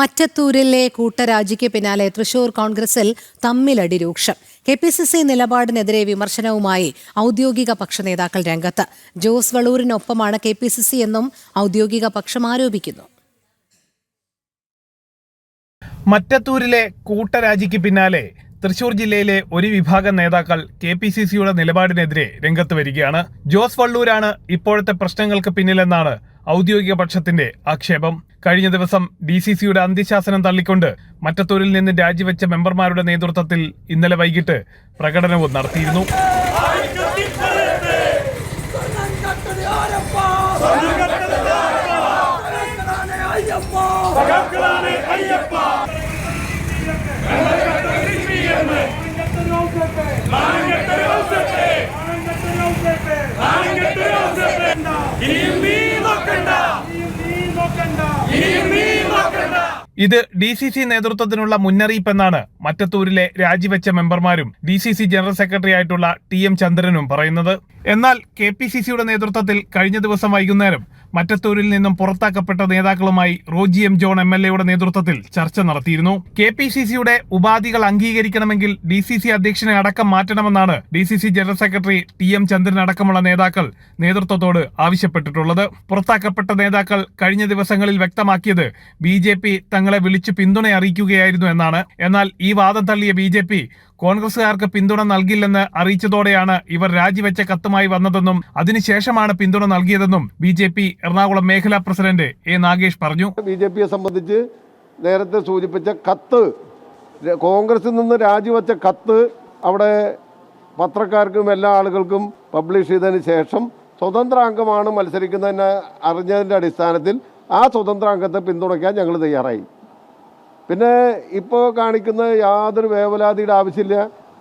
മറ്റത്തൂരിലെ കൂട്ടരാജിക്ക് പിന്നാലെ തൃശൂർ കോൺഗ്രസിൽ തമ്മിലടി രൂക്ഷം. കെ പി സി സി നിലപാടിനെതിരെ വിമർശനവുമായി ഔദ്യോഗിക പക്ഷ നേതാക്കൾ രംഗത്ത്. ജോസ് വളൂരിനൊപ്പമാണ് കെ പി സി സി എന്നും ഔദ്യോഗിക പക്ഷം ആരോപിക്കുന്നു. മറ്റത്തൂരിലെ കൂട്ടരാജിക്ക് പിന്നാലെ തൃശൂർ ജില്ലയിലെ ഒരു വിഭാഗം നേതാക്കൾ കെ പി സി സിയുടെ നിലപാടിനെതിരെ രംഗത്ത് വരികയാണ്. ജോസ് വള്ളൂരാണ് ഇപ്പോഴത്തെ പ്രശ്നങ്ങൾക്ക് പിന്നിലെന്നാണ് ഔദ്യോഗിക പക്ഷത്തിന്റെ ആക്ഷേപം. കഴിഞ്ഞ ദിവസം ഡി സി സിയുടെ അന്ത്യശാസനം തള്ളിക്കൊണ്ട് മറ്റത്തൂരിൽ നിന്ന് രാജിവെച്ച മെമ്പർമാരുടെ നേതൃത്വത്തിൽ ഇന്നലെ വൈകിട്ട് പ്രകടനവും നടത്തിയിരുന്നു. ഇത് ഡി സി സി നേതൃത്വത്തിനുള്ള മുന്നറിയിപ്പെന്നാണ് മറ്റത്തൂരിലെ രാജിവെച്ച മെമ്പർമാരും D C C general secretary ആയിട്ടുള്ള ടി എം ചന്ദ്രനും പറയുന്നത്. എന്നാൽ കെ പി സി സിയുടെ നേതൃത്വത്തിൽ കഴിഞ്ഞ ദിവസം വൈകുന്നേരം മറ്റത്തൂരിൽ നിന്നും പുറത്താക്കപ്പെട്ട നേതാക്കളുമായി Roji M John M L എയുടെ നേതൃത്വത്തിൽ ചർച്ച നടത്തിയിരുന്നു. കെ പി സി സിയുടെ ഉപാധികൾ അംഗീകരിക്കണമെങ്കിൽ ഡി സി സി അധ്യക്ഷനെ അടക്കം മാറ്റണമെന്നാണ് D C C general secretary T M Chandran അടക്കമുള്ള നേതാക്കൾ നേതൃത്വത്തോട് ആവശ്യപ്പെട്ടിട്ടുള്ളത്. പുറത്താക്കപ്പെട്ട നേതാക്കൾ കഴിഞ്ഞ ദിവസങ്ങളിൽ വ്യക്തമാക്കിയത് ബി ജെ പി തങ്ങളെ വിളിച്ച് പിന്തുണ അറിയിക്കുകയായിരുന്നു എന്നാണ്. എന്നാൽ ഈ വാദം തള്ളിയ ബി ജെ പി കോൺഗ്രസുകാർക്ക് പിന്തുണ നൽകില്ലെന്ന് അറിയിച്ചതോടെയാണ് ഇവർ രാജിവെച്ച കത്തുമായി വന്നതെന്നും അതിനുശേഷമാണ് പിന്തുണ നൽകിയതെന്നും ബി ജെ പി എറണാകുളം മേഖലാ പ്രസിഡന്റ് എ നാഗേഷ് പറഞ്ഞു. ബി ജെ പിയെ സംബന്ധിച്ച് നേരത്തെ സൂചിപ്പിച്ച കത്ത് കോൺഗ്രസിൽ നിന്ന് രാജിവെച്ച കത്ത് അവിടെ പത്രക്കാർക്കും എല്ലാ ആളുകൾക്കും പബ്ലിഷ് ചെയ്തതിന് ശേഷം സ്വതന്ത്ര അംഗമാണ് മത്സരിക്കുന്നതിനെ അറിഞ്ഞതിന്റെ അടിസ്ഥാനത്തിൽ ആ സ്വതന്ത്ര അംഗത്തെ പിന്തുണയ്ക്കാൻ ഞങ്ങൾ തയ്യാറായി. പിന്നെ ഇപ്പോൾ കാണിക്കുന്ന യാതൊരു വേവലാതിയുടെ ആവശ്യമില്ല.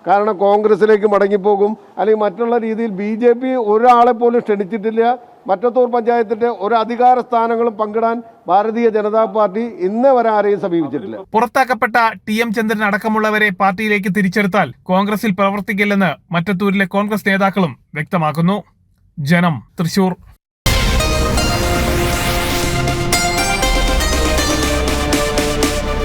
കാരണം കോൺഗ്രസിലേക്ക് മടങ്ങിപ്പോകും. അല്ലെങ്കിൽ മറ്റുള്ള രീതിയിൽ ബി ജെ പി ഒരാളെ പോലും ക്ഷണിച്ചിട്ടില്ല. മറ്റത്തൂർ പഞ്ചായത്തിന്റെ ഒരു അധികാര സ്ഥാനങ്ങളും പങ്കിടാൻ ഭാരതീയ ജനതാ പാർട്ടി ഇന്ന് വരെ ആരെയും സമീപിച്ചിട്ടില്ല. പുറത്താക്കപ്പെട്ട ടി എം ചന്ദ്രൻ അടക്കമുള്ളവരെ പാർട്ടിയിലേക്ക് തിരിച്ചെടുത്താൽ കോൺഗ്രസിൽ പ്രവർത്തിക്കില്ലെന്ന് മറ്റത്തൂരിലെ കോൺഗ്രസ് നേതാക്കളും വ്യക്തമാക്കുന്നു. ജനം തൃശൂർ.